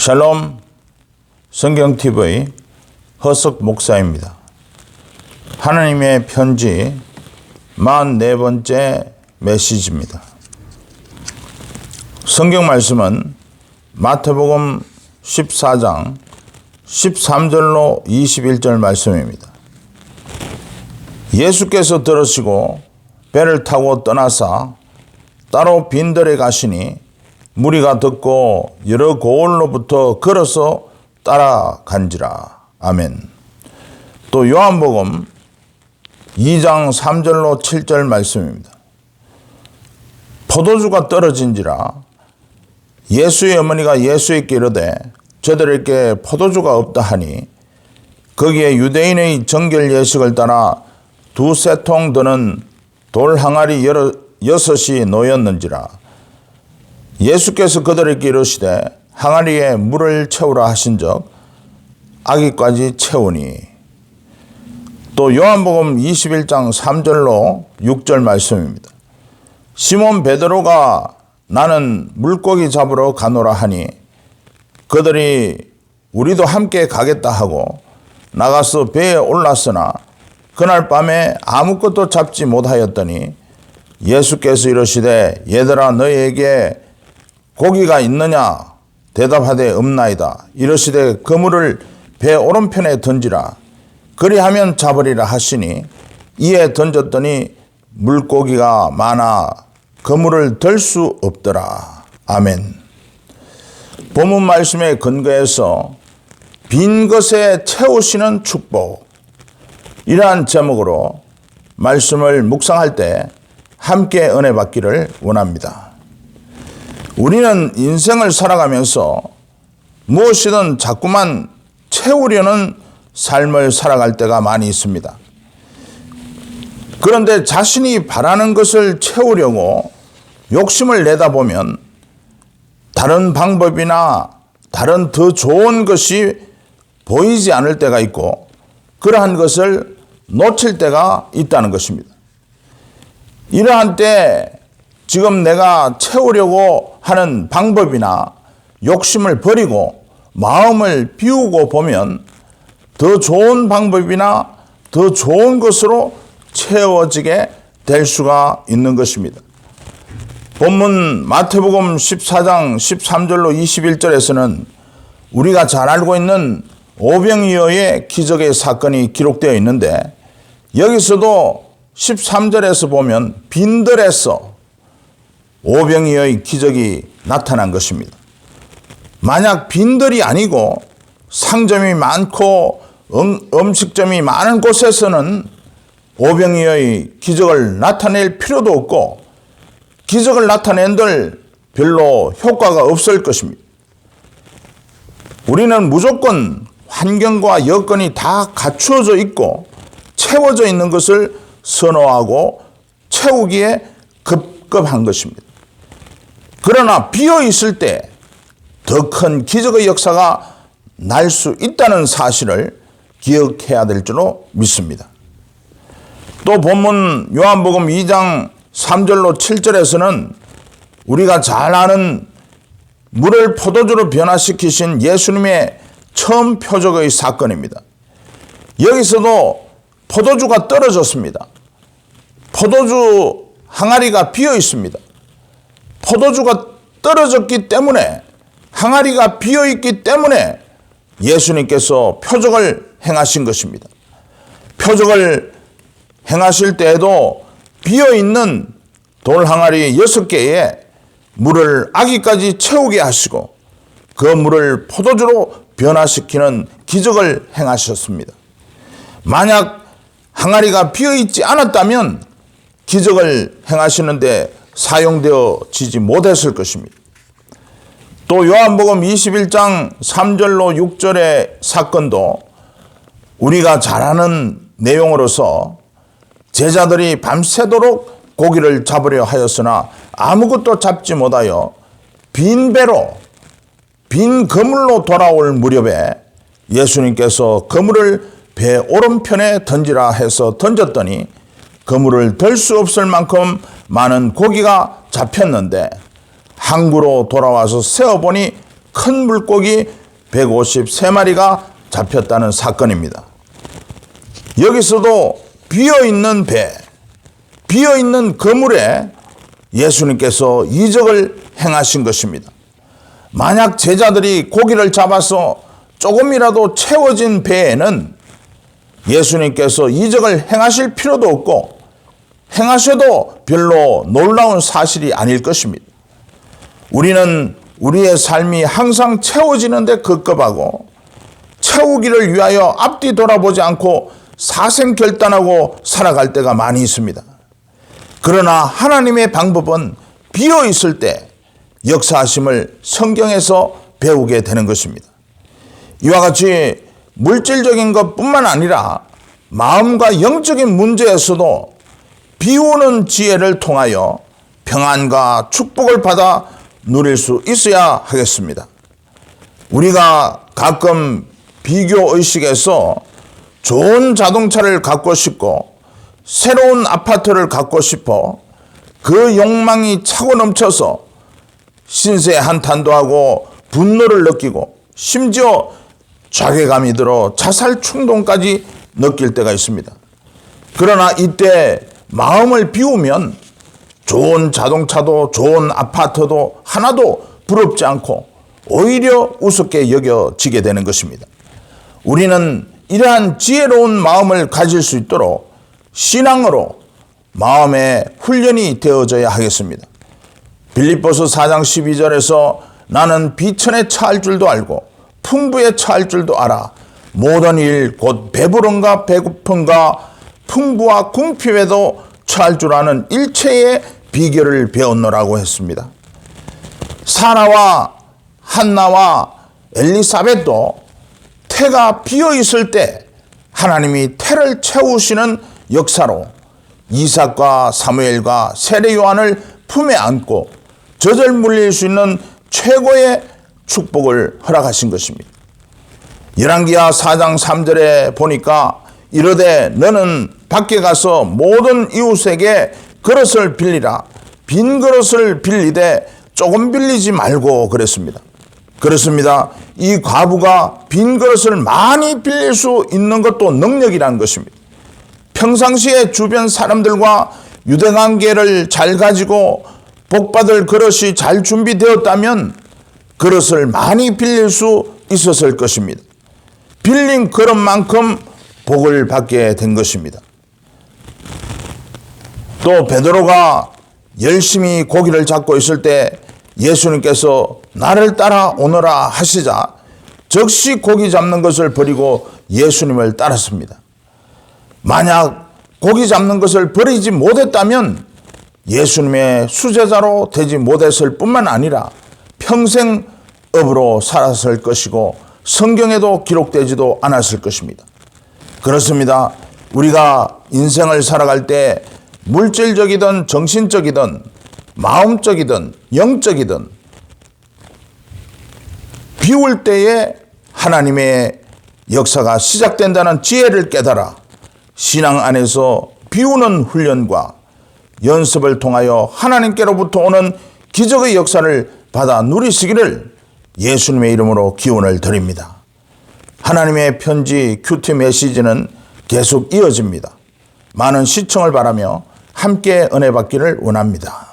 샬롬 성경TV 허석 목사입니다. 하나님의 편지 44번째 메시지입니다. 성경 말씀은 마태복음 14장 13절로 21절 말씀입니다. 예수께서 들으시고 배를 타고 떠나사 따로 빈들에 가시니 무리가 듣고 여러 고을로부터 걸어서 따라간지라. 아멘. 또 요한복음 2장 3절로 7절 말씀입니다. 포도주가 떨어진지라 예수의 어머니가 예수에게 이르되 저들에게 포도주가 없다 하니 거기에 유대인의 정결 예식을 따라 두세 통 드는 돌 항아리 여섯이 놓였는지라 예수께서 그들에게 이르시되 항아리에 물을 채우라 하신적 아기까지 채우니 또 요한복음 21장 3절로 6절 말씀입니다. 시몬 베드로가 나는 물고기 잡으러 가노라 하니 그들이 우리도 함께 가겠다 하고 나가서 배에 올랐으나 그날 밤에 아무것도 잡지 못하였더니 예수께서 이르시되 얘들아 너희에게 고기가 있느냐? 대답하되 없나이다. 이르시되 그물을 배 오른편에 던지라. 그리하면 잡으리라 하시니 이에 던졌더니 물고기가 많아 그물을 들 수 없더라. 아멘. 본문 말씀에 근거해서 빈 것에 채우시는 축복. 이러한 제목으로 말씀을 묵상할 때 함께 은혜 받기를 원합니다. 우리는 인생을 살아가면서 무엇이든 자꾸만 채우려는 삶을 살아갈 때가 많이 있습니다. 그런데 자신이 바라는 것을 채우려고 욕심을 내다 보면 다른 방법이나 다른 더 좋은 것이 보이지 않을 때가 있고 그러한 것을 놓칠 때가 있다는 것입니다. 이러한 때 지금 내가 채우려고 하는 방법이나 욕심을 버리고 마음을 비우고 보면 더 좋은 방법이나 더 좋은 것으로 채워지게 될 수가 있는 것입니다. 본문 마태복음 14장 13절로 21절에서는 우리가 잘 알고 있는 오병이어의 기적의 사건이 기록되어 있는데 여기서도 13절에서 보면 빈들에서 오병이어의 기적이 나타난 것입니다. 만약 빈들이 아니고 상점이 많고 음, 식점이 많은 곳에서는 오병이어의 기적을 나타낼 필요도 없고 기적을 나타낸들 별로 효과가 없을 것입니다. 우리는 무조건 환경과 여건이 다 갖추어져 있고 채워져 있는 것을 선호하고 채우기에 급급한 것입니다. 그러나 비어 있을 때 더 큰 기적의 역사가 날 수 있다는 사실을 기억해야 될 줄로 믿습니다. 또 본문 요한복음 2장 3절로 7절에서는 우리가 잘 아는 물을 포도주로 변화시키신 예수님의 처음 표적의 사건입니다. 여기서도 포도주가 떨어졌습니다. 포도주 항아리가 비어 있습니다. 포도주가 떨어졌기 때문에 항아리가 비어 있기 때문에 예수님께서 표적을 행하신 것입니다. 표적을 행하실 때에도 비어 있는 돌 항아리 여섯 개에 물을 아기까지 채우게 하시고 그 물을 포도주로 변화시키는 기적을 행하셨습니다. 만약 항아리가 비어 있지 않았다면 기적을 행하시는데 사용되어지지 못했을 것입니다. 또 요한복음 21장 3절로 6절의 사건도 우리가 잘 아는 내용으로서 제자들이 밤새도록 고기를 잡으려 하였으나 아무것도 잡지 못하여 빈 배로 빈 그물로 돌아올 무렵에 예수님께서 그물을 배 오른편에 던지라 해서 던졌더니 그물을 들 수 없을 만큼 많은 고기가 잡혔는데 항구로 돌아와서 세어보니 큰 물고기 153마리가 잡혔다는 사건입니다. 여기서도 비어 있는 배, 비어 있는 그물에 예수님께서 이적을 행하신 것입니다. 만약 제자들이 고기를 잡아서 조금이라도 채워진 배에는 예수님께서 이적을 행하실 필요도 없고 행하셔도 별로 놀라운 사실이 아닐 것입니다. 우리는 우리의 삶이 항상 채워지는데 급급하고 채우기를 위하여 앞뒤 돌아보지 않고 사생결단하고 살아갈 때가 많이 있습니다. 그러나 하나님의 방법은 비어 있을 때 역사하심을 성경에서 배우게 되는 것입니다. 이와 같이 물질적인 것뿐만 아니라 마음과 영적인 문제에서도 비우는 지혜를 통하여 평안과 축복을 받아 누릴 수 있어야 하겠습니다. 우리가 가끔 비교 의식에서 좋은 자동차를 갖고 싶고 새로운 아파트를 갖고 싶어 그 욕망이 차고 넘쳐서 신세 한탄도 하고 분노를 느끼고 심지어 자괴감이 들어 자살 충동까지 느낄 때가 있습니다. 그러나 이때 마음을 비우면 좋은 자동차도 좋은 아파트도 하나도 부럽지 않고 오히려 우습게 여겨지게 되는 것입니다. 우리는 이러한 지혜로운 마음을 가질 수 있도록 신앙으로 마음의 훈련이 되어져야 하겠습니다. 빌립보서 4장 12절에서 나는 비천에 처할 줄도 알고 풍부에 처할 줄도 알아 모든 일 곧 배부른가 배고픈가 풍부와 궁핍에도 처할 줄 아는 일체의 비결을 배웠노라고 했습니다. 사라와 한나와 엘리사벳도 태가 비어 있을 때 하나님이 태를 채우시는 역사로 이삭과 사무엘과 세례 요한을 품에 안고 저절 물릴 수 있는 최고의 축복을 허락하신 것입니다. 열왕기하 4장 3절에 보니까 이르되 너는 밖에 가서 모든 이웃에게 그릇을 빌리라 빈 그릇을 빌리되 조금 빌리지 말고 그랬습니다. 그렇습니다. 이 과부가 빈 그릇을 많이 빌릴 수 있는 것도 능력이라는 것입니다. 평상시에 주변 사람들과 유대관계를 잘 가지고 복받을 그릇이 잘 준비되었다면 그릇을 많이 빌릴 수 있었을 것입니다. 빌린 그릇만큼 복을 받게 된 것입니다. 또 베드로가 열심히 고기를 잡고 있을 때 예수님께서 나를 따라 오너라 하시자 즉시 고기 잡는 것을 버리고 예수님을 따랐습니다. 만약 고기 잡는 것을 버리지 못했다면 예수님의 수제자로 되지 못했을 뿐만 아니라 평생 업으로 살았을 것이고 성경에도 기록되지도 않았을 것입니다. 그렇습니다. 우리가 인생을 살아갈 때 물질적이든 정신적이든 마음적이든 영적이든 비울 때에 하나님의 역사가 시작된다는 지혜를 깨달아 신앙 안에서 비우는 훈련과 연습을 통하여 하나님께로부터 오는 기적의 역사를 받아 누리시기를 예수님의 이름으로 기원을 드립니다. 하나님의 편지 큐티 메시지는 계속 이어집니다. 많은 시청을 바라며 함께 은혜 받기를 원합니다.